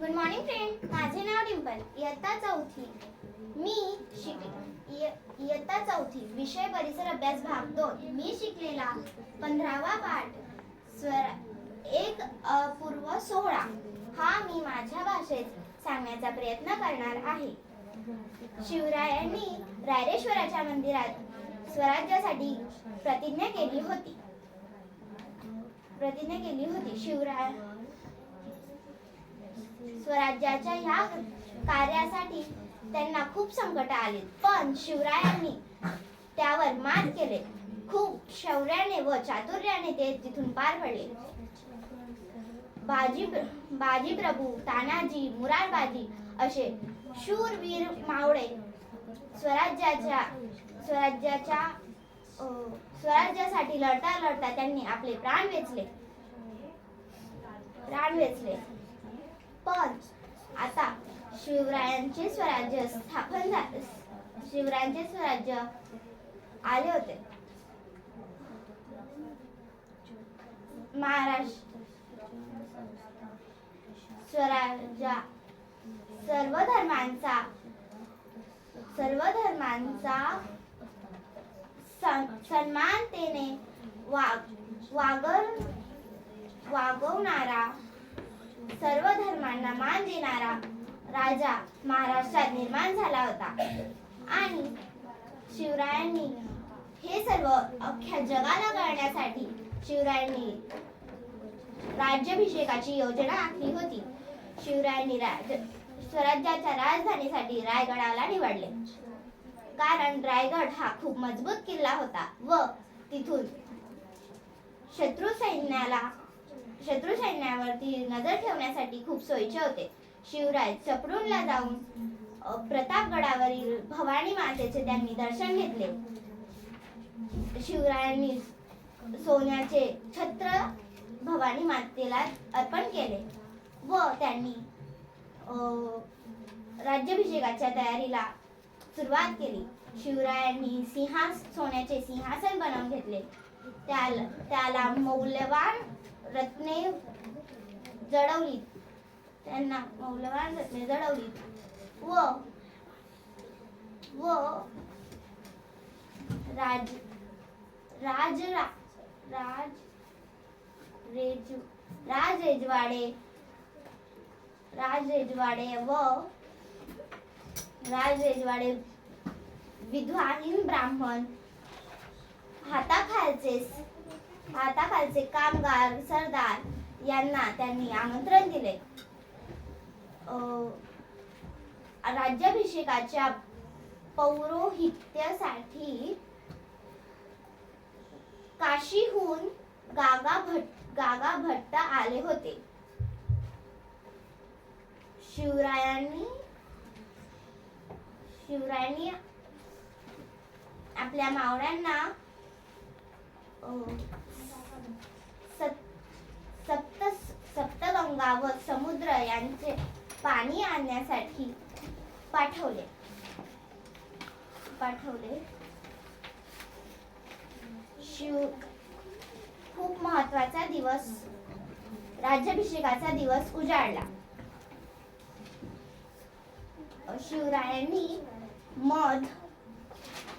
Good morning friend माझे नाव डिंपल. इयत्ता चौथी. मी शिक इयत्ता चौथी. विषय परिसर अभ्यास भाग दोन. मी शिकलेला पंधरावा पाठ. स्वर एक अपूर्व सोहळा. हा मी माझ्या भाषेत सांगण्याचा प्रयत्न करणार आहे. शिवरायांनी रायरेश्वराच्या मंदिरात स्वराज्यासाठी प्रतिज्ञा केली होती. प्रतिज्ञा केली होती. शिवराय स्वराज्याच्या ह्या कार्यासाठी त्यांना खूप संकट आले पण शिवरायांनी त्यावर मात केले. खूप शौर्याने व चातुर्याने ते तिथून पार पडले. बाजी बाजी प्रभू तानाजी मुरारबाजी असे शूरवीर मावळे स्वराज्याच्या स्वराज्याच्या स्वराज्यासाठी लढता लढता त्यांनी आपले प्राण वेचले. प्राण वेचले. पण आता शिवरायांचे स्वराज्य स्थापन झाले. शिवरायांचे स्वराज्य आले होते. महाराष्ट्र स्वराज्या सर्व धर्मांचा सर्व धर्मांचा सन- सन्मानतेने वाग वागर वागवणारा सर्व धर्मांना मान देणारा राजा महाराष्ट्रात निर्माण झाला होता. आणि शिवरायांनी हे सर्व अख्ख्या जगाला कळण्यासाठी शिवरायांनी राज्याभिषेकाची योजना आखली होती. शिवरायांनी राज स्वराज्याच्या राजधानीसाठी रायगडाला निवडले. कारण रायगड हा खूप मजबूत किल्ला होता व तिथून शत्रू सैन्याला शत्रू सैन्यावरती नजर ठेवण्यासाठी खूप सोयीचे होते. शिवराय चपरूनला जाऊन प्रतापगडावरील भवानी मातेचे त्यांनी दर्शन घेतले. शिवरायांनी सोन्याचे छत्र भवानी मातेला अर्पण केले व त्यांनी राज्याभिषेकाच्या तयारीला सुरुवात केली. शिवरायांनी सिंहास सोन्याचे सिंहासन बनवून घेतले. त्याला त्याला मौल्यवान रत्ने जडवली. त्यांना मौल्यवान रत्ने जडवली. व व राज राज राज रेज राज रेजवाडे राज रेजवाडे व राज रेजवाडे विद्वान ब्राह्मण. हाताखालचे हाताखालचे कामगार सरदार यांना त्यांनी आमंत्रण दिले. राज्याभिषेकाच्या पौरोहित्यासाठी काशीहून गागा भट गागा भट्ट आले होते. शिवरायांनी शिवरायांनी आपल्या मावळ्यांना सप्त सप्तगंगा व समुद्र यांचे पाणी आणण्यासाठी पाठवले. पाठवले. शिव खूप महत्त्वाचा दिवस. राज्याभिषेकाचा दिवस उजाडला शिवरायांनी मध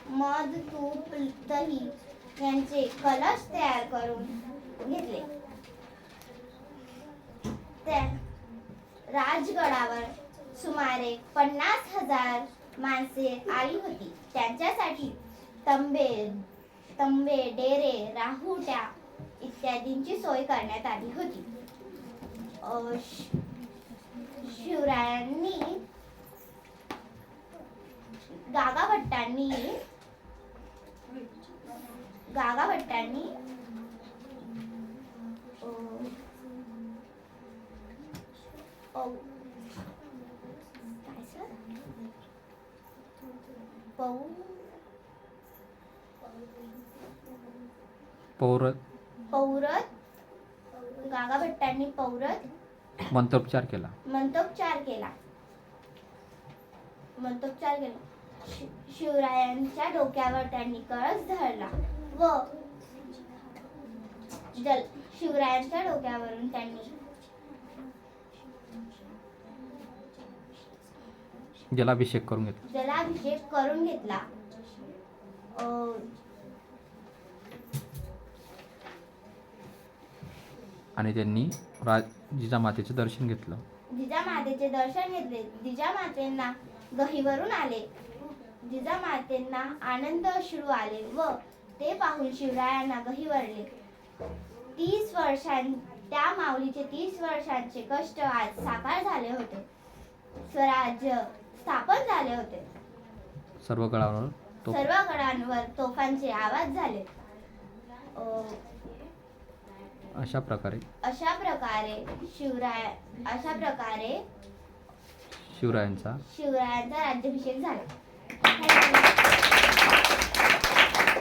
मध तूप दही यांचे कलश तयार करून घेतले. त्या राजगडावर सुमारे पन्नास हजार माणसे आली होती. त्यांच्यासाठी तंबे तंबे डेरे राहुट्या इत्यादींची सोय करण्यात आली होती. शिवरायांनी गागाभट्टांनी गागा भट्टांनी. पौरत. पौरत. गागा भट्टांनी पौरत. मंत्रोपचार केला. मंत्रोपचार केला. मंत्रोपचार केला. शिवरायांच्या डोक्यावर त्यांनी कळस धरला. व जल शिवरायांच्या डोक्यावरून त्यांनी. जलाभिषेक करून घेतला. जलाभिषेक करून घेतला. आणि त्यांनी राज जिजामातेचे दर्शन घेतलं. जिजामातेचे दर्शन घेतले. जिजामातेंना गहीवरून आले. जिजामातेंना आनंद अश्रू आले व ते पाहून शिवरायांना गहिवरले तीस वर्षां त्या माऊलीचे तीस वर्षांचे कष्ट आज साकार झाले होते. स्वराज्य स्थापन झाले होते. सर्व तो सर्व गडांवर तोफांचे आवाज झाले. अं, अशा प्रकारे अशा प्रकारे शिवराय अशा प्रकारे शिवरायांचा शिवरायांचा राज्याभिषेक झाला. Thank you.